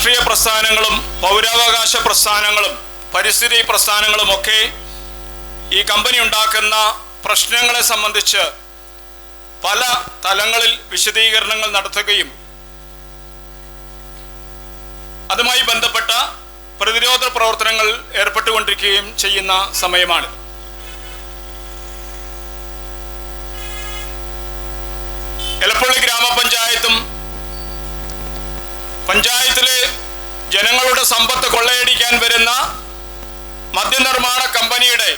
രാഷ്ട്രീയ പ്രസ്ഥാനങ്ങളും പൗരാവകാശ പ്രസ്ഥാനങ്ങളും പരിസ്ഥിതി പ്രസ്ഥാനങ്ങളും ഒക്കെ ഈ കമ്പനി ഉണ്ടാക്കുന്ന പ്രശ്നങ്ങളെ സംബന്ധിച്ച് പല തലങ്ങളിൽ വിശദീകരണങ്ങൾ നടത്തുകയും അതുമായി ബന്ധപ്പെട്ട പ്രതിരോധ പ്രവർത്തനങ്ങൾ ഏർപ്പെട്ടുകൊണ്ടിരിക്കുകയും ചെയ്യുന്ന സമയമാണ്. എലപ്പള്ളി ഗ്രാമപഞ്ചായത്തും പഞ്ചായത്തിലെ ജനങ്ങളുടെ സമ്പത്ത് കൊള്ളയടിക്കാൻ വരുന്ന മദ്യനിർമ്മാണ കമ്പനിയുടെ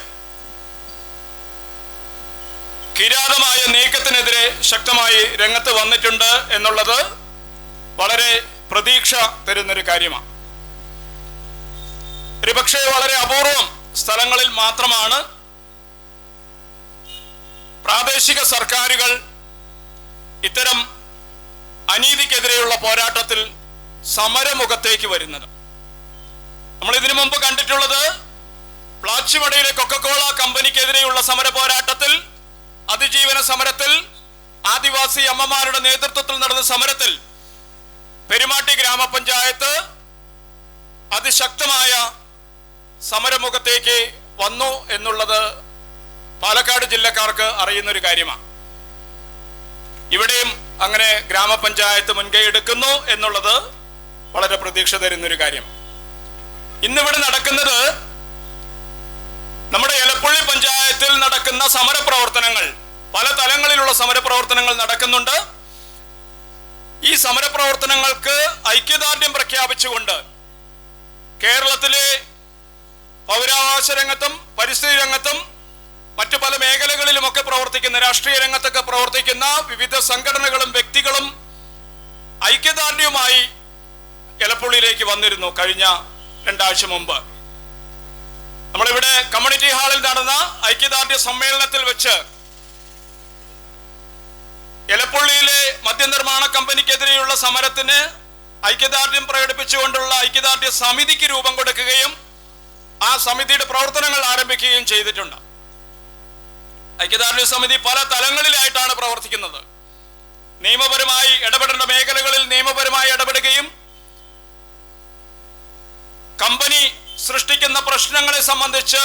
കിരാതമായ നീക്കത്തിനെതിരെ ശക്തമായി രംഗത്ത് വന്നിട്ടുണ്ട് എന്നുള്ളത് വളരെ പ്രതീക്ഷ തരുന്നൊരു കാര്യമാണ്. ഒരുപക്ഷെ വളരെ അപൂർവം സ്ഥലങ്ങളിൽ മാത്രമാണ് പ്രാദേശിക സർക്കാരുകൾ ഇത്തരം അനീതിക്കെതിരെയുള്ള പോരാട്ടത്തിൽ സമരമുഖത്തേക്ക് വരുന്നത്. നമ്മൾ ഇതിനു മുമ്പ് കണ്ടിട്ടുള്ളത് പ്ലാച്ചിമടയിലെ കൊക്കക്കോള കമ്പനിക്കെതിരെയുള്ള സമര പോരാട്ടത്തിൽ അതിജീവന സമരത്തിൽ ആദിവാസി അമ്മമാരുടെ നേതൃത്വത്തിൽ നടന്ന സമരത്തിൽ പെരുമാട്ടി ഗ്രാമപഞ്ചായത്ത് അതിശക്തമായ സമരമുഖത്തേക്ക് വന്നു എന്നുള്ളത് പാലക്കാട് ജില്ലക്കാർക്ക് അറിയുന്ന ഒരു കാര്യമാണ്. ഇവിടെയും അങ്ങനെ ഗ്രാമപഞ്ചായത്ത് മുൻകൈ എടുക്കുന്നു എന്നുള്ളത് വളരെ പ്രതീക്ഷ തരുന്നൊരു കാര്യം. ഇന്നിവിടെ നടക്കുന്നത് നമ്മുടെ എലപ്പുള്ളി പഞ്ചായത്തിൽ നടക്കുന്ന സമരപ്രവർത്തനങ്ങൾ പല തലങ്ങളിലുള്ള സമരപ്രവർത്തനങ്ങൾ നടക്കുന്നുണ്ട്. ഈ സമരപ്രവർത്തനങ്ങൾക്ക് ഐക്യദാർഢ്യം പ്രഖ്യാപിച്ചുകൊണ്ട് കേരളത്തിലെ പൗരാവകാശ രംഗത്തും പരിസ്ഥിതി രംഗത്തും മറ്റു പല മേഖലകളിലുമൊക്കെ പ്രവർത്തിക്കുന്ന രാഷ്ട്രീയ രംഗത്തൊക്കെ പ്രവർത്തിക്കുന്ന വിവിധ സംഘടനകളും വ്യക്തികളും ഐക്യദാർഢ്യവുമായി എലപ്പുള്ളിയിലേക്ക് വന്നിരുന്നു കഴിഞ്ഞ രണ്ടാഴ്ച മുമ്പ്. നമ്മളിവിടെ കമ്മ്യൂണിറ്റി ഹാളിൽ നടന്ന ഐക്യദാർഢ്യ സമ്മേളനത്തിൽ വെച്ച് എലപ്പുള്ളിയിലെ മദ്യനിർമ്മാണ കമ്പനിക്കെതിരെയുള്ള സമരത്തിന് ഐക്യദാർഢ്യം പ്രകടിപ്പിച്ചുകൊണ്ടുള്ള ഐക്യദാർഢ്യ സമിതിക്ക് രൂപം കൊടുക്കുകയും ആ സമിതിയുടെ പ്രവർത്തനങ്ങൾ ആരംഭിക്കുകയും ചെയ്തിട്ടുണ്ട്. ഐക്യദാർഢ്യ സമിതി പല തലങ്ങളിലായിട്ടാണ് പ്രവർത്തിക്കുന്നത്. നിയമപരമായി ഇടപെടേണ്ട മേഖലകളിൽ നിയമപരമായി ഇടപെടുകയും കമ്പനി സൃഷ്ടിക്കുന്ന പ്രശ്നങ്ങളെ സംബന്ധിച്ച്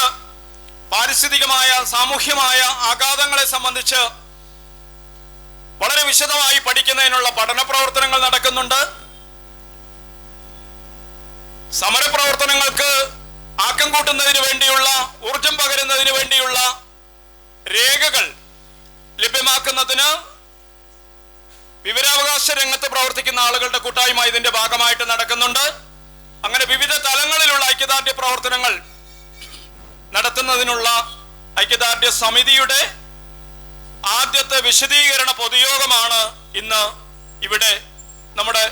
പാരിസ്ഥിതികമായ സാമൂഹ്യമായ ആഘാതങ്ങളെ സംബന്ധിച്ച് വളരെ വിശദമായി പഠിക്കുന്നതിനുള്ള പഠന പ്രവർത്തനങ്ങൾ നടക്കുന്നുണ്ട്. സമരപ്രവർത്തനങ്ങൾക്ക് ആക്കം കൂട്ടുന്നതിന് വേണ്ടിയുള്ള ഊർജം പകരുന്നതിന് വേണ്ടിയുള്ള രേഖകൾ ലഭ്യമാക്കുന്നതിന് വിവരാവകാശ രംഗത്ത് പ്രവർത്തിക്കുന്ന ആളുകളുടെ കൂട്ടായ്മ ഇതിന്റെ ഭാഗമായിട്ട് നടക്കുന്നുണ്ട്. അങ്ങനെ വിവിധ തലങ്ങളിലുള്ള ഐക്യദാർഢ്യ പ്രവർത്തനങ്ങൾ നടത്തുന്നതിനുള്ള ഐക്യദാർഢ്യ സമിതിയുടെ ആദ്യത്തെ വിശദീകരണ പൊതുയോഗമാണ് ഇന്ന് ഇവിടെ നമ്മുടെ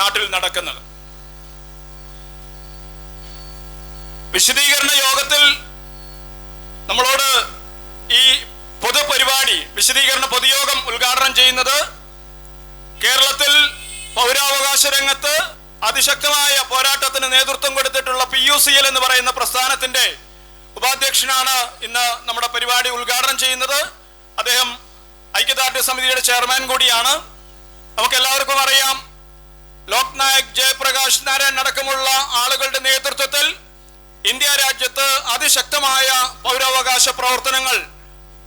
നാട്ടിൽ നടക്കുന്നത്. വിശദീകരണ യോഗത്തിൽ നമ്മളോട് ഈ പൊതുപരിപാടി വിശദീകരണ പൊതുയോഗം ഉദ്ഘാടനം ചെയ്യുന്നത് കേരളത്തിൽ പൗരാവകാശ രംഗത്ത് അതിശക്തമായ പോരാട്ടത്തിന് നേതൃത്വം കൊടുത്തിട്ടുള്ള പി യു സി എൽ എന്ന് പറയുന്ന പ്രസ്ഥാനത്തിന്റെ ഉപാധ്യക്ഷനാണ് ഇന്ന് നമ്മുടെ പരിപാടി ഉദ്ഘാടനം ചെയ്യുന്നത്. അദ്ദേഹം ഐക്യദാർഢ്യ സമിതിയുടെ ചെയർമാൻ കൂടിയാണ്. നമുക്ക് എല്ലാവർക്കും അറിയാം ലോക്നായക് ജയപ്രകാശ് നാരായൺ അടക്കമുള്ള ആളുകളുടെ നേതൃത്വത്തിൽ ഇന്ത്യ രാജ്യത്ത് അതിശക്തമായ പൗരാവകാശ പ്രവർത്തനങ്ങൾ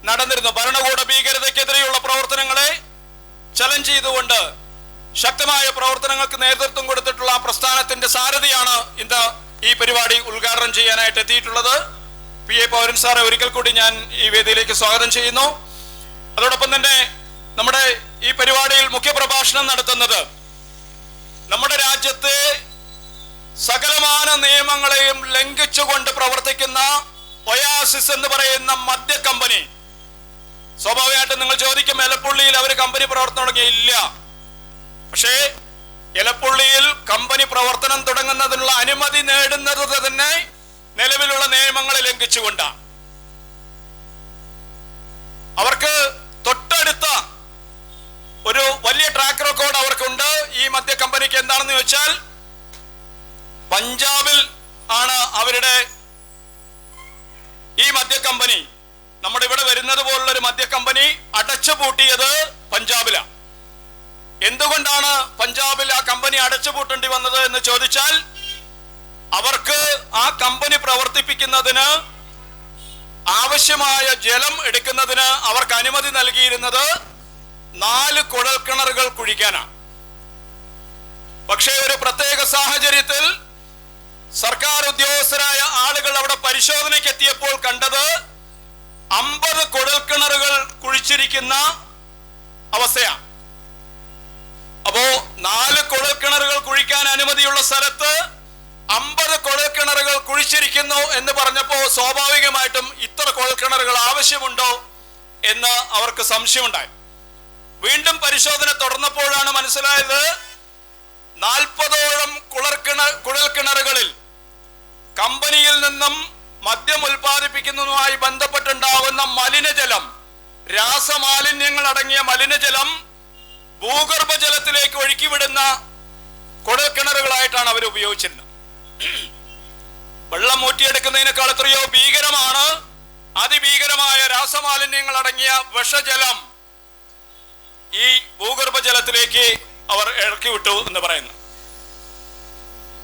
നടന്നിരുന്നു. ഭരണകൂട ഭീകരതയ്ക്കെതിരെയുള്ള പ്രവർത്തനങ്ങളെ ചലഞ്ച് ചെയ്തുകൊണ്ട് ശക്തമായ പ്രവർത്തനങ്ങൾക്ക് നേതൃത്വം കൊടുത്തിട്ടുള്ള ആ പ്രസ്ഥാനത്തിന്റെ സാരഥിയാണ് ഇന്ന് ഈ പരിപാടി ഉദ്ഘാടനം ചെയ്യാനായിട്ട് എത്തിയിട്ടുള്ളത്. പി എ പൗരൻ സാറെ ഒരിക്കൽ കൂടി ഞാൻ ഈ വേദിയിലേക്ക് സ്വാഗതം ചെയ്യുന്നു. അതോടൊപ്പം തന്നെ നമ്മുടെ ഈ പരിപാടിയിൽ മുഖ്യപ്രഭാഷണം നടത്തുന്നത് നമ്മുടെ രാജ്യത്തെ സകലമാന നിയമങ്ങളെയും ലംഘിച്ചുകൊണ്ട് പ്രവർത്തിക്കുന്ന ഒയാസിസ് എന്ന് പറയുന്ന മദ്യ കമ്പനി സ്വാഭാവികമായിട്ടും നിങ്ങൾ ചോദിക്കും എലപ്പുള്ളിയിൽ അവർ കമ്പനി പ്രവർത്തനം തുടങ്ങിയ ഇല്ല പക്ഷേ ഇലപ്പുള്ളിയിൽ കമ്പനി പ്രവർത്തനം തുടങ്ങുന്നതിനുള്ള അനുമതി നേടുന്നത് തന്നെ നിലവിലുള്ള നിയമങ്ങളെ ലംഘിച്ചുകൊണ്ടാണ് അവർക്ക് തൊട്ടടുത്ത ഒരു വലിയ ട്രാക്ക് റെക്കോർഡ് അവർക്കുണ്ട്. ഈ മദ്യ കമ്പനിക്ക് എന്താണെന്ന് ചോദിച്ചാൽ പഞ്ചാബിൽ ആണ് അവരുടെ ഈ മദ്യ കമ്പനി. നമ്മുടെ ഇവിടെ വരുന്നത് പോലുള്ള ഒരു മദ്യ കമ്പനി അടച്ചു പൂട്ടിയത് പഞ്ചാബിലാണ് എന്തുകൊണ്ടാണ് പഞ്ചാബിൽ ആ കമ്പനി അടച്ചുപൂട്ടേണ്ടി വന്നത് എന്ന് ചോദിച്ചാൽ അവർക്ക് ആ കമ്പനി പ്രവർത്തിപ്പിക്കുന്നതിന് ആവശ്യമായ ജലം എടുക്കുന്നതിന് അവർക്ക് അനുമതി നൽകിയിരുന്നത് നാല് കുഴൽക്കിണറുകൾ കുഴിക്കാനാണ്. പക്ഷേ ഒരു പ്രത്യേക സാഹചര്യത്തിൽ സർക്കാർ ഉദ്യോഗസ്ഥരായ ആളുകൾ അവിടെ പരിശോധനയ്ക്ക് എത്തിയപ്പോൾ കണ്ടത് അമ്പത് കുഴൽക്കിണറുകൾ കുഴിച്ചിരിക്കുന്ന അവസ്ഥയാണ്. അപ്പോ നാല് കുഴൽക്കിണറുകൾ കുഴിക്കാൻ അനുമതിയുള്ള സ്ഥലത്ത് അമ്പത് കുഴൽക്കിണറുകൾ കുഴിച്ചിരിക്കുന്നു എന്ന് പറഞ്ഞപ്പോൾ സ്വാഭാവികമായിട്ടും ഇത്ര കുഴൽക്കിണറുകൾ ആവശ്യമുണ്ടോ എന്ന് അവർക്ക് സംശയമുണ്ടായി. വീണ്ടും പരിശോധന തുടർന്നപ്പോഴാണ് മനസ്സിലായത് നാൽപ്പതോളം കുളർക്കിണ കുഴൽക്കിണറുകളിൽ കമ്പനിയിൽ നിന്നും മദ്യം ഉൽപ്പാദിപ്പിക്കുന്നതുമായി ബന്ധപ്പെട്ടുണ്ടാവുന്ന മലിനജലം രാസമാലിന്യങ്ങൾ അടങ്ങിയ മലിനജലം ഭൂഗർഭജലത്തിലേക്ക് ഒഴുക്കിവിടുന്ന കുഴൽക്കിണറുകളായിട്ടാണ് അവർ ഉപയോഗിച്ചിരുന്നത്. വെള്ളം ഊറ്റിയെടുക്കുന്നതിനേക്കാൾ എത്രയോ ഭീകരമാണ് അതിഭീകരമായ രാസമാലിന്യങ്ങൾ അടങ്ങിയ വിഷജലം ഈ ഭൂഗർഭജലത്തിലേക്ക് അവർ ഇറക്കി വിട്ടു എന്ന് പറയുന്നു.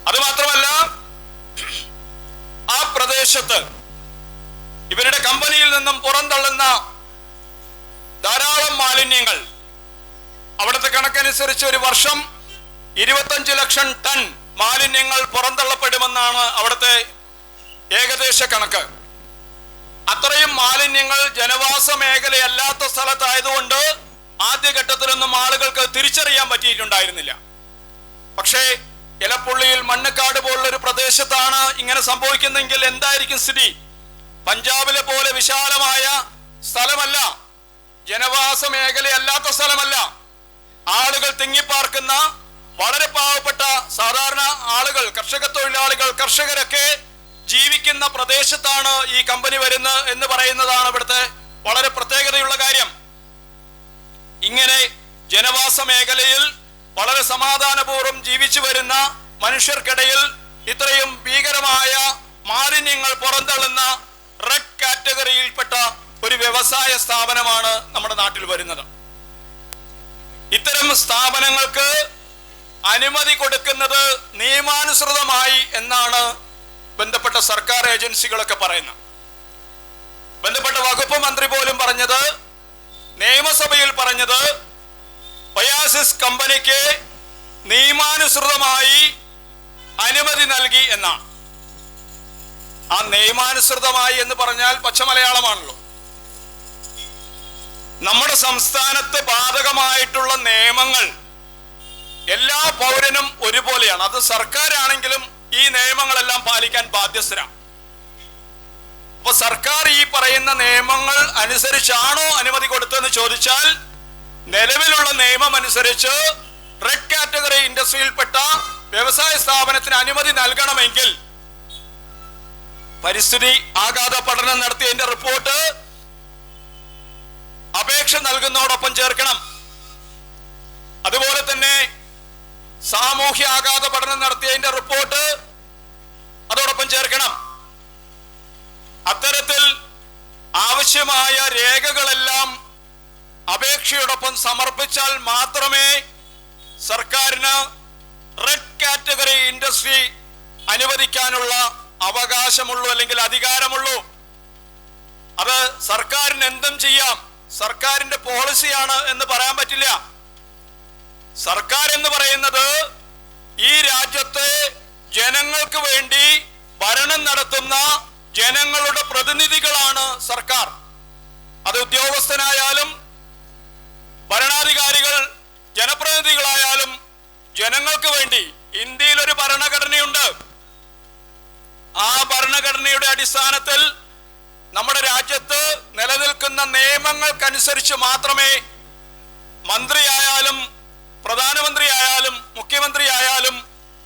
അത് മാത്രമല്ല ആ പ്രദേശത്ത് ഇവരുടെ കമ്പനിയിൽ നിന്നും പുറന്തള്ളുന്ന ധാരാളം മാലിന്യങ്ങൾ അവിടുത്തെ കണക്കനുസരിച്ച് ഒരു വർഷം ഇരുപത്തഞ്ച് ലക്ഷം ടൺ മാലിന്യങ്ങൾ പുറന്തള്ളപ്പെടുമെന്നാണ് അവിടുത്തെ ഏകദേശ കണക്ക്. അത്രയും മാലിന്യങ്ങൾ ജനവാസ മേഖലയല്ലാത്ത സ്ഥലത്തായതുകൊണ്ട് ആദ്യഘട്ടത്തിലൊന്നും ആളുകൾക്ക് തിരിച്ചറിയാൻ പറ്റിയിട്ടുണ്ടായിരുന്നില്ല. പക്ഷേ ഇലപ്പുള്ളിയിൽ മണ്ണക്കാട് പോലുള്ള ഒരു പ്രദേശത്താണ് ഇങ്ങനെ സംഭവിക്കുന്നെങ്കിൽ എന്തായിരിക്കും സ്ഥിതി? പഞ്ചാബിലെ പോലെ വിശാലമായ സ്ഥലമല്ല. ജനവാസ മേഖലയല്ലാത്ത സ്ഥലമല്ല. ആളുകൾ തിങ്ങിപ്പാർക്കുന്ന വളരെ പാവപ്പെട്ട സാധാരണ ആളുകൾ കർഷക തൊഴിലാളികൾ കർഷകരൊക്കെ ജീവിക്കുന്ന പ്രദേശത്താണ് ഈ കമ്പനി വരുന്നത് എന്ന് പറയുന്നതാണ് ഇവിടുത്തെ വളരെ പ്രത്യേകതയുള്ള കാര്യം. ഇങ്ങനെ ജനവാസ മേഖലയിൽ വളരെ സമാധാനപൂർവം ജീവിച്ചു വരുന്ന മനുഷ്യർക്കിടയിൽ ഇത്രയും ഭീകരമായ മാലിന്യങ്ങൾ പുറന്തള്ളുന്ന റെഡ് കാറ്റഗറിയിൽപ്പെട്ട ഒരു വ്യവസായ സ്ഥാപനമാണ് നമ്മുടെ നാട്ടിൽ വരുന്നത്. ഇത്തരം സ്ഥാപനങ്ങൾക്ക് അനുമതി കൊടുക്കുന്നത് നിയമാനുസൃതമായി എന്നാണ് ബന്ധപ്പെട്ട സർക്കാർ ഏജൻസികളൊക്കെ പറയുന്നത്. ബന്ധപ്പെട്ട വകുപ്പ് മന്ത്രി പോലും പറഞ്ഞത് നിയമസഭയിൽ പറഞ്ഞത് ബയാസിസ് കമ്പനിക്ക് നിയമാനുസൃതമായി അനുമതി നൽകി എന്നാണ്. ആ നിയമാനുസൃതമായി എന്ന് പറഞ്ഞാൽ പച്ചമലയാളമാണല്ലോ നമ്മുടെ സംസ്ഥാനത്ത് ബാധകമായിട്ടുള്ള നിയമങ്ങൾ എല്ലാ പൗരനും ഒരുപോലെയാണ്. അത് സർക്കാരാണെങ്കിലും ഈ നിയമങ്ങളെല്ലാം പാലിക്കാൻ ബാധ്യസ്ഥരാണ് അപ്പൊ സർക്കാർ ഈ പറയുന്ന നിയമങ്ങൾ അനുസരിച്ചാണോ അനുമതി കൊടുത്തതെന്ന് ചോദിച്ചാൽ നിലവിലുള്ള നിയമം അനുസരിച്ച് റെഡ് കാറ്റഗറി ഇൻഡസ്ട്രിയിൽപ്പെട്ട വ്യവസായ സ്ഥാപനത്തിന് അനുമതി നൽകണമെങ്കിൽ പരിസ്ഥിതി ആഘാത പഠനം നടത്തിയതിന്റെ റിപ്പോർട്ട് അപേക്ഷ നൽകുന്നതോടൊപ്പം ചേർക്കണം. അതുപോലെ തന്നെ സാമൂഹ്യ ആഘാത പഠനം നടത്തിയതിന്റെ റിപ്പോർട്ട് അതോടൊപ്പം ചേർക്കണം. അത്തരത്തിൽ ആവശ്യമായ രേഖകളെല്ലാം അപേക്ഷയോടൊപ്പം സമർപ്പിച്ചാൽ മാത്രമേ സർക്കാരിന് റെഡ് കാറ്റഗറി ഇൻഡസ്ട്രി അനുവദിക്കാനുള്ള അവകാശമുള്ളൂ അല്ലെങ്കിൽ അധികാരമുള്ളൂ. അത് സർക്കാരിന് എന്തും ചെയ്യാം. സർക്കാരിന്റെ പോളിസിയാണ് എന്ന് പറയാൻ പറ്റില്ല. സർക്കാർ എന്ന് പറയുന്നത് ഈ രാജ്യത്തെ ജനങ്ങൾക്ക് വേണ്ടി ഭരണം നടത്തുന്ന ജനങ്ങളുടെ പ്രതിനിധികളാണ് സർക്കാർ. അത് ഉദ്യോഗസ്ഥനായാലും ഭരണാധികാരികൾ ജനപ്രതിനിധികളായാലും ജനങ്ങൾക്ക് വേണ്ടി ഇന്ത്യയിൽ ഒരു ഭരണഘടനയുണ്ട്. ആ ഭരണഘടനയുടെ അടിസ്ഥാനത്തിൽ നമ്മുടെ രാജ്യത്ത് നിലനിൽക്കുന്ന നിയമങ്ങൾക്കനുസരിച്ച് മാത്രമേ മന്ത്രിയായാലും പ്രധാനമന്ത്രിയായാലും മുഖ്യമന്ത്രിയായാലും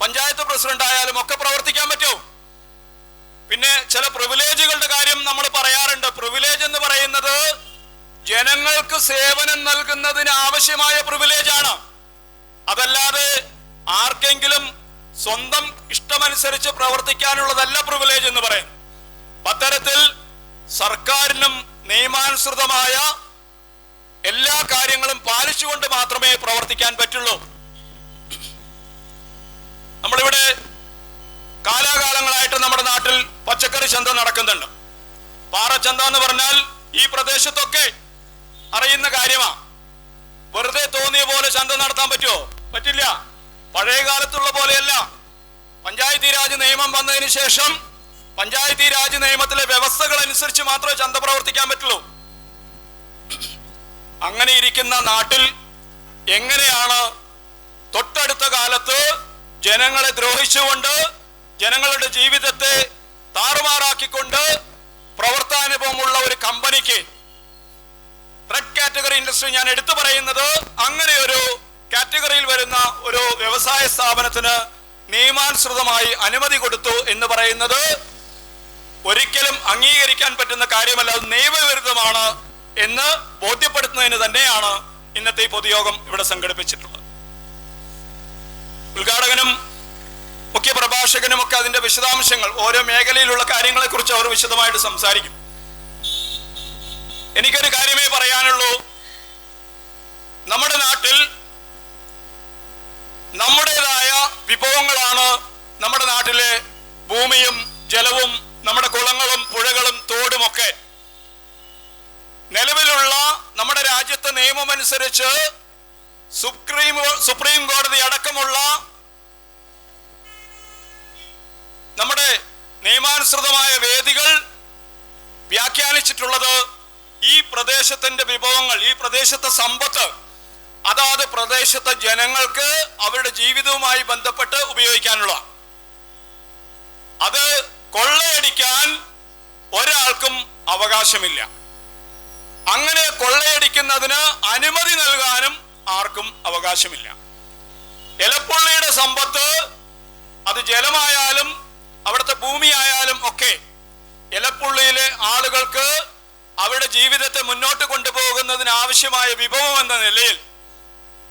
പഞ്ചായത്ത് പ്രസിഡന്റ് ആയാലും ഒക്കെ പ്രവർത്തിക്കാൻ പറ്റൂ. പിന്നെ ചില പ്രിവിലേജുകളുടെ കാര്യം നമ്മൾ പറയാറുണ്ട്. പ്രിവിലേജ് എന്ന് പറയുന്നത് ജനങ്ങൾക്ക് സേവനം നൽകുന്നതിന് ആവശ്യമായ പ്രിവിലേജ് ആണ്. അതല്ലാതെ ആർക്കെങ്കിലും സ്വന്തം ഇഷ്ടമനുസരിച്ച് പ്രവർത്തിക്കാനുള്ളതല്ല പ്രിവിലേജ് എന്ന് പറയും അത്തരത്തിൽ സർക്കാരിനും നിയമാനുസൃതമായ എല്ലാ കാര്യങ്ങളും പാലിച്ചുകൊണ്ട് മാത്രമേ പ്രവർത്തിക്കാൻ പറ്റുള്ളൂ. നമ്മളിവിടെ കാലാകാലങ്ങളായിട്ട് നമ്മുടെ നാട്ടിൽ പച്ചക്കറി ചന്ത നടക്കുന്നുണ്ട്. പാറച്ചന്ത എന്ന് പറഞ്ഞാൽ ഈ പ്രദേശത്തൊക്കെ അറിയുന്ന കാര്യമാ. വെറുതെ തോന്നിയ പോലെ ചന്ത നടത്താൻ പറ്റുമോ പറ്റില്ല. പഴയ കാലത്തുള്ള പോലെയല്ല. പഞ്ചായത്തി രാജ് നിയമം വന്നതിന് ശേഷം പഞ്ചായത്തി രാജ് നിയമത്തിലെ വ്യവസ്ഥകൾ അനുസരിച്ച് മാത്രമേ ചന്ത പ്രവർത്തിക്കാൻ പറ്റുള്ളൂ. അങ്ങനെ ഇരിക്കുന്ന നാട്ടിൽ എങ്ങനെയാണ് തൊട്ടടുത്ത കാലത്ത് ജനങ്ങളെ ദ്രോഹിച്ചുകൊണ്ട് ജനങ്ങളുടെ ജീവിതത്തെ താറുമാറാക്കിക്കൊണ്ട് പ്രവർത്തനാനുഭവമുള്ള ഒരു കമ്പനിക്ക് റെഡ് കാറ്റഗറി ഇൻഡസ്ട്രി ഞാൻ എടുത്തു പറയുന്നത് അങ്ങനെ ഒരു കാറ്റഗറിയിൽ വരുന്ന ഒരു വ്യവസായ സ്ഥാപനത്തിന് നിയമാനുസൃതമായി അനുമതി കൊടുത്തു എന്ന് പറയുന്നത് ഒരിക്കലും അംഗീകരിക്കാൻ പറ്റുന്ന കാര്യമല്ല അത് നിയമവിരുദ്ധമാണ് എന്ന് ബോധ്യപ്പെടുത്തുന്നതിന് തന്നെയാണ് ഇന്നത്തെ ഈ പൊതുയോഗം ഇവിടെ സംഘടിപ്പിച്ചിട്ടുള്ളത്. ഉദ്ഘാടകനും മുഖ്യ പ്രഭാഷകനും ഒക്കെ അതിന്റെ വിശദാംശങ്ങൾ ഓരോ മേഖലയിലുള്ള കാര്യങ്ങളെ കുറിച്ച് അവർ വിശദമായിട്ട് സംസാരിക്കും. എനിക്കൊരു കാര്യമേ പറയാനുള്ളൂ. നമ്മുടെ നാട്ടിൽ നമ്മുടേതായ വിഭവങ്ങളാണ് നമ്മുടെ നാട്ടിലെ ഭൂമിയും ജലവും നമ്മുടെ കുളങ്ങളും പുഴകളും തോടുമൊക്കെ നിലവിലുള്ള നമ്മുടെ രാജ്യത്തെ നിയമമനുസരിച്ച് സുപ്രീം സുപ്രീം കോടതി അടക്കമുള്ള നമ്മുടെ നിയമാനുസൃതമായ വേദികൾ വ്യാഖ്യാനിച്ചിട്ടുള്ളത് ഈ പ്രദേശത്തിന്റെ വിഭവങ്ങൾ ഈ പ്രദേശത്തെ സമ്പത്ത് അതാത് പ്രദേശത്തെ ജനങ്ങൾക്ക് അവരുടെ ജീവിതവുമായി ബന്ധപ്പെട്ട് ഉപയോഗിക്കാനുള്ള. അത് കൊള്ളയടിക്കാൻ ഒരാൾക്കും അവകാശമില്ല. അങ്ങനെ കൊള്ളയടിക്കുന്നതിന് അനുമതി നൽകാനും ആർക്കും അവകാശമില്ല. എലപ്പുള്ളിയുടെ സമ്പത്ത് അത് ജലമായാലും അവിടുത്തെ ഭൂമിയായാലും ഒക്കെ എലപ്പുള്ളിയിലെ ആളുകൾക്ക് അവരുടെ ജീവിതത്തെ മുന്നോട്ട് കൊണ്ടുപോകുന്നതിന് ആവശ്യമായ വിഭവം എന്ന നിലയിൽ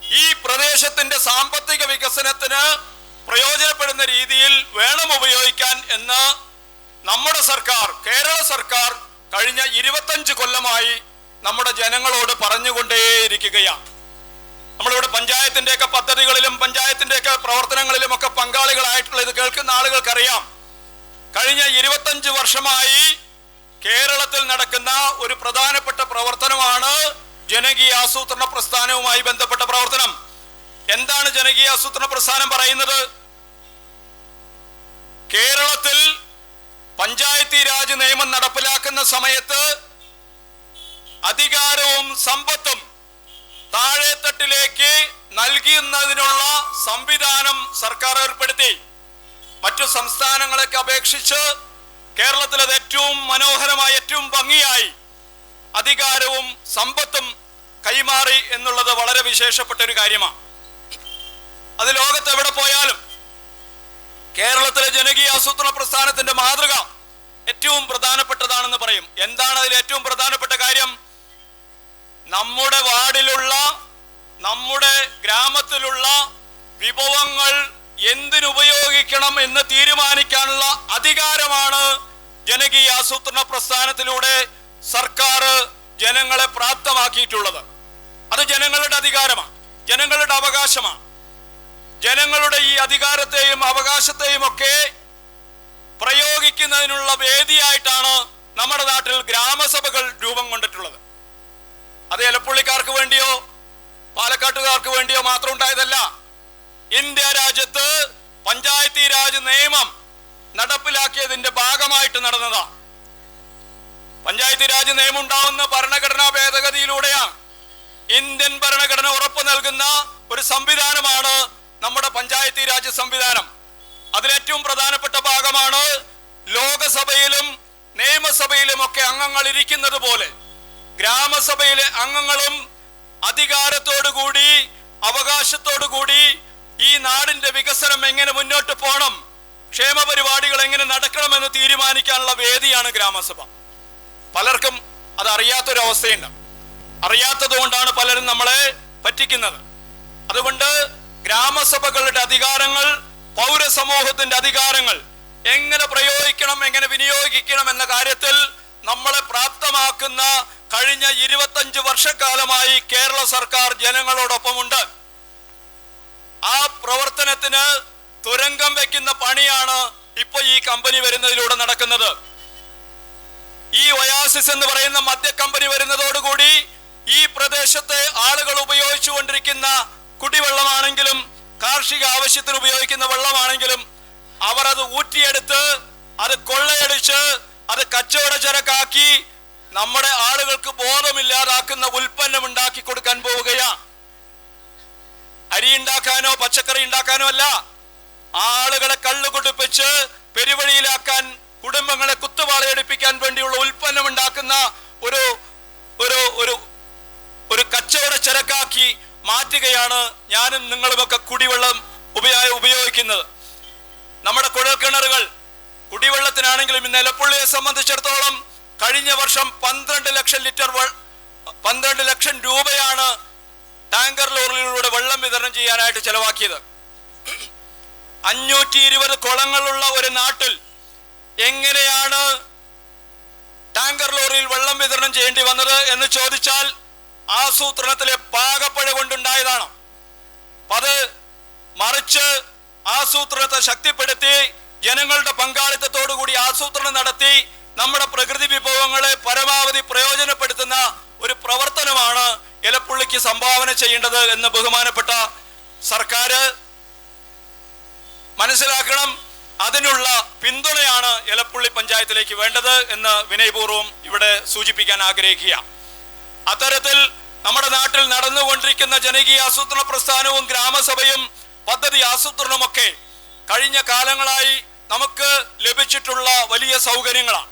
ഈ പ്രദേശത്തിന്റെ സാമ്പത്തിക വികസനത്തിന് പ്രയോജനപ്പെടുന്ന രീതിയിൽ വേണം ഉപയോഗിക്കാൻ എന്ന് നമ്മുടെ സർക്കാർ കേരള സർക്കാർ കഴിഞ്ഞ ഇരുപത്തഞ്ച് കൊല്ലമായി നമ്മുടെ ജനങ്ങളോട് പറഞ്ഞുകൊണ്ടേയിരിക്കുകയാണ്. നമ്മളിവിടെ പഞ്ചായത്തിന്റെയൊക്കെ പദ്ധതികളിലും പഞ്ചായത്തിന്റെയൊക്കെ പ്രവർത്തനങ്ങളിലും ഒക്കെ പങ്കാളികളായിട്ടുള്ള ഇത് കേൾക്കുന്ന ആളുകൾക്കറിയാം. കഴിഞ്ഞ ഇരുപത്തഞ്ച് വർഷമായി കേരളത്തിൽ നടക്കുന്ന ഒരു പ്രധാനപ്പെട്ട പ്രവർത്തനമാണ് ജനകീയ ആസൂത്രണ പ്രസ്ഥാനവുമായി ബന്ധപ്പെട്ട പ്രവർത്തനം. എന്താണ് ജനകീയ ആസൂത്രണ പ്രസ്ഥാനം പറയുന്നത്? കേരളത്തിൽ പഞ്ചായത്തി രാജ് നിയമം നടപ്പിലാക്കുന്ന സമയത്ത് അധികാരവും സമ്പത്തും താഴെത്തട്ടിലേക്ക് നൽകുന്നതിനുള്ള സംവിധാനം സർക്കാർ ഏർപ്പെടുത്തി. മറ്റു സംസ്ഥാനങ്ങളൊക്കെ അപേക്ഷിച്ച് കേരളത്തിൽ അത് ഏറ്റവും മനോഹരമായി ഏറ്റവും ഭംഗിയായി അധികാരവും സമ്പത്തും കൈമാറി എന്നുള്ളത് വളരെ വിശേഷപ്പെട്ട ഒരു കാര്യമാണ്. അത് ലോകത്ത് എവിടെ പോയാലും കേരളത്തിലെ ജനകീയ ആസൂത്രണ പ്രസ്ഥാനത്തിന്റെ മാതൃക ഏറ്റവും പ്രധാനപ്പെട്ടതാണെന്ന് പറയും. എന്താണ് അതിൽ ഏറ്റവും പ്രധാനപ്പെട്ട കാര്യം? നമ്മുടെ വാർഡിലുള്ള നമ്മുടെ ഗ്രാമത്തിലുള്ള വിഭവങ്ങൾ എന്തിനുപയോഗിക്കണം എന്ന് തീരുമാനിക്കാനുള്ള അധികാരമാണ് ജനകീയ ആസൂത്രണ പ്രസ്ഥാനത്തിലൂടെ സർക്കാർ ജനങ്ങളെ പ്രാപ്തമാക്കിയിട്ടുള്ളത്. അത് ജനങ്ങളുടെ അധികാരമാണ് ജനങ്ങളുടെ അവകാശമാണ്. ജനങ്ങളുടെ ഈ അധികാരത്തെയും അവകാശത്തെയും ഒക്കെ പ്രയോഗിക്കുന്നതിനുള്ള വേദിയായിട്ടാണ് നമ്മുടെ നാട്ടിൽ ഗ്രാമസഭകൾ രൂപം കൊണ്ടിട്ടുള്ളത്. അത് എലപ്പുള്ളിക്കാർക്ക് വേണ്ടിയോ പാലക്കാട്ടുകാർക്ക് വേണ്ടിയോ മാത്രം ഉണ്ടായതല്ല. ഇന്ത്യ രാജ്യത്ത് പഞ്ചായത്തി രാജ് നിയമം നടപ്പിലാക്കിയതിന്റെ ഭാഗമായിട്ട് നടന്നതാ. പഞ്ചായത്തി രാജ് നിയമം ഉണ്ടാവുന്ന ഭരണഘടനാ ഭേദഗതിയിലൂടെയാണ് ഇന്ത്യൻ ഭരണഘടന ഉറപ്പു നൽകുന്ന ഒരു സംവിധാനമാണ് നമ്മുടെ പഞ്ചായത്തി രാജ് സംവിധാനം. അതിലേറ്റവും പ്രധാനപ്പെട്ട ഭാഗമാണ് ലോകസഭയിലും നിയമസഭയിലും ഒക്കെ അംഗങ്ങൾ ഇരിക്കുന്നത് പോലെ. ഗ്രാമസഭയിലെ അംഗങ്ങളും അധികാരത്തോടു കൂടി അവകാശത്തോടു കൂടി ഈ നാടിന്റെ വികസനം എങ്ങനെ മുന്നോട്ട് പോകണം ക്ഷേമ പരിപാടികൾ എങ്ങനെ നടക്കണമെന്ന് തീരുമാനിക്കാനുള്ള വേദിയാണ് ഗ്രാമസഭ. പലർക്കും അത് അറിയാത്തൊരവസ്ഥയുണ്ട്. അറിയാത്തത് കൊണ്ടാണ് പലരും നമ്മളെ പറ്റിക്കുന്നത്. അതുകൊണ്ട് ഗ്രാമസഭകളുടെ അധികാരങ്ങൾ പൗരസമൂഹത്തിന്റെ അധികാരങ്ങൾ എങ്ങനെ പ്രയോഗിക്കണം എങ്ങനെ വിനിയോഗിക്കണം എന്ന കാര്യത്തിൽ നമ്മളെ പ്രാപ്തമാക്കുന്ന കഴിഞ്ഞ ഇരുപത്തഞ്ച് വർഷക്കാലമായി കേരള സർക്കാർ ജനങ്ങളോടൊപ്പമുണ്ട്. ആ പ്രവർത്തനത്തിന് തുരങ്കം വെക്കുന്ന പണിയാണ് ഇപ്പൊ ഈ കമ്പനി വരുന്നതിലൂടെ നടക്കുന്നത്. ഈ ഒയാസിസ് എന്ന് പറയുന്ന മദ്യ കമ്പനി വരുന്നതോടുകൂടി ഈ പ്രദേശത്തെ ആളുകൾ ഉപയോഗിച്ചുകൊണ്ടിരിക്കുന്ന കുടിവെള്ളമാണെങ്കിലും കാർഷിക ആവശ്യത്തിന് ഉപയോഗിക്കുന്ന വെള്ളമാണെങ്കിലും അവർ അത് ഊറ്റിയെടുത്ത് അത് കൊള്ളയടിച്ച് അത് കച്ചവട ചരക്കാക്കി നമ്മുടെ ആളുകൾക്ക് ബോധമില്ലാതാക്കുന്ന ഉൽപ്പന്നം ഉണ്ടാക്കി കൊടുക്കാൻ പോവുകയാണ് അരി ഉണ്ടാക്കാനോ പച്ചക്കറി ഉണ്ടാക്കാനോ അല്ല. ആളുകളെ കള്ളു കുടിപ്പിച്ച് പെരുവഴിയിലാക്കാൻ കുടുംബങ്ങളെ കുത്തുപാളയടിപ്പിക്കാൻ വേണ്ടിയുള്ള ഉൽപ്പന്നം ഉണ്ടാക്കുന്ന ഒരു ഒരു ഒരു കച്ചവട ചരക്കാക്കി മാറ്റുകയാണ് ഞാനും നിങ്ങളുമൊക്കെ കുടിവെള്ളം ഉപയോഗ ഉപയോഗിക്കുന്നത്. നമ്മുടെ കുഴൽക്കിണറുകൾ കുടിവെള്ളത്തിനാണെങ്കിലും ഇന്ന് എലപ്പുള്ളിയെ സംബന്ധിച്ചിടത്തോളം കഴിഞ്ഞ വർഷം പന്ത്രണ്ട് ലക്ഷം ലിറ്റർ പന്ത്രണ്ട് ലക്ഷം രൂപയാണ് ടാങ്കർ ലോറികളിലൂടെ വെള്ളം വിതരണം ചെയ്യാനായിട്ട് ചെലവാക്കിയത്. അഞ്ഞൂറ്റി ഇരുപത് കുളങ്ങളുള്ള ഒരു നാട്ടിൽ എങ്ങനെയാണ് ടാങ്കർ ലോറിയിൽ വെള്ളം വിതരണം ചെയ്യേണ്ടി വന്നത് എന്ന് ചോദിച്ചാൽ ആസൂത്രണത്തിലെ പാകപ്പഴ കൊണ്ടുണ്ടായതാണ്. അത് മറിച്ച് ആസൂത്രണത്തെ ശക്തിപ്പെടുത്തി ജനങ്ങളുടെ പങ്കാളിത്തത്തോടുകൂടി ആസൂത്രണം നടത്തി നമ്മുടെ പ്രകൃതി വിഭവങ്ങളെ പരമാവധി പ്രയോജനപ്പെടുത്തുന്ന ഒരു പ്രവർത്തനമാണ് ഇലപ്പുള്ളിക്ക് സംഭാവന ചെയ്യേണ്ടത് എന്ന് ബഹുമാനപ്പെട്ട സർക്കാർ മനസ്സിലാക്കണം. അതിനുള്ള പിന്തുണയാണ് ഇലപ്പുള്ളി പഞ്ചായത്തിലേക്ക് വേണ്ടത് എന്ന് വിനയപൂർവം ഇവിടെ സൂചിപ്പിക്കാൻ ആഗ്രഹിക്കുക അത്തരത്തിൽ നമ്മുടെ നാട്ടിൽ നടന്നുകൊണ്ടിരിക്കുന്ന ജനകീയ ആസൂത്രണ പ്രസ്ഥാനവും ഗ്രാമസഭയും പദ്ധതി ആസൂത്രണമൊക്കെ കഴിഞ്ഞ കാലങ്ങളായി നമുക്ക് ലഭിച്ചിട്ടുള്ള വലിയ സൗകര്യങ്ങളാണ്.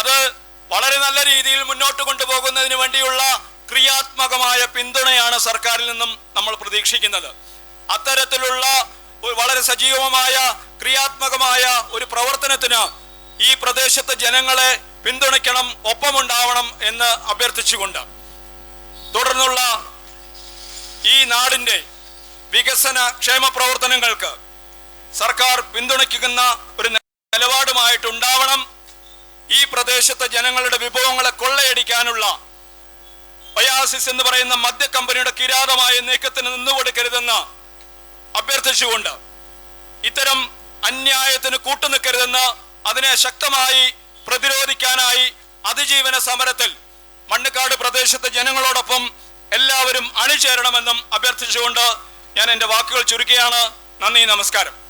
അത് വളരെ നല്ല രീതിയിൽ മുന്നോട്ട് കൊണ്ടുപോകുന്നതിന് വേണ്ടിയുള്ള ക്രിയാത്മകമായ പിന്തുണയാണ് സർക്കാരിൽ നിന്നും നമ്മൾ പ്രതീക്ഷിക്കുന്നത്. അത്തരത്തിലുള്ള വളരെ സജീവമായ ക്രിയാത്മകമായ ഒരു പ്രവർത്തനത്തിന് ഈ പ്രദേശത്തെ ജനങ്ങളെ പിന്തുണയ്ക്കണം ഒപ്പമുണ്ടാവണം എന്ന് അഭ്യർത്ഥിച്ചുകൊണ്ട് തുടർന്നുള്ള ഈ നാടിന്റെ വികസന ക്ഷേമ പ്രവർത്തനങ്ങൾക്ക് സർക്കാർ പിന്തുണയ്ക്കുന്ന ഒരു നിലപാടുമായിട്ടുണ്ടാവണം. ഈ പ്രദേശത്തെ ജനങ്ങളുടെ വിഭവങ്ങളെ കൊള്ളയടിക്കാനുള്ള ഒയാസിസ് എന്ന് പറയുന്ന മദ്യ കമ്പനിയുടെ കിരാതമായ നീക്കത്തിന് നിന്നുകൊടുക്കരുതെന്ന് അഭ്യർത്ഥിച്ചുകൊണ്ട് ഇത്തരം അന്യായത്തിന് കൂട്ടുനിൽക്കരുതെന്ന് അതിനെ ശക്തമായി പ്രതിരോധിക്കാനായി അതിജീവന സമരത്തിൽ മണ്ണക്കാട് പ്രദേശത്തെ ജനങ്ങളോടൊപ്പം എല്ലാവരും അണിചേരണമെന്നും അഭ്യർത്ഥിച്ചുകൊണ്ട് ഞാൻ എന്റെ വാക്കുകൾ ചുരുക്കുകയാണ്. നന്ദി നമസ്കാരം.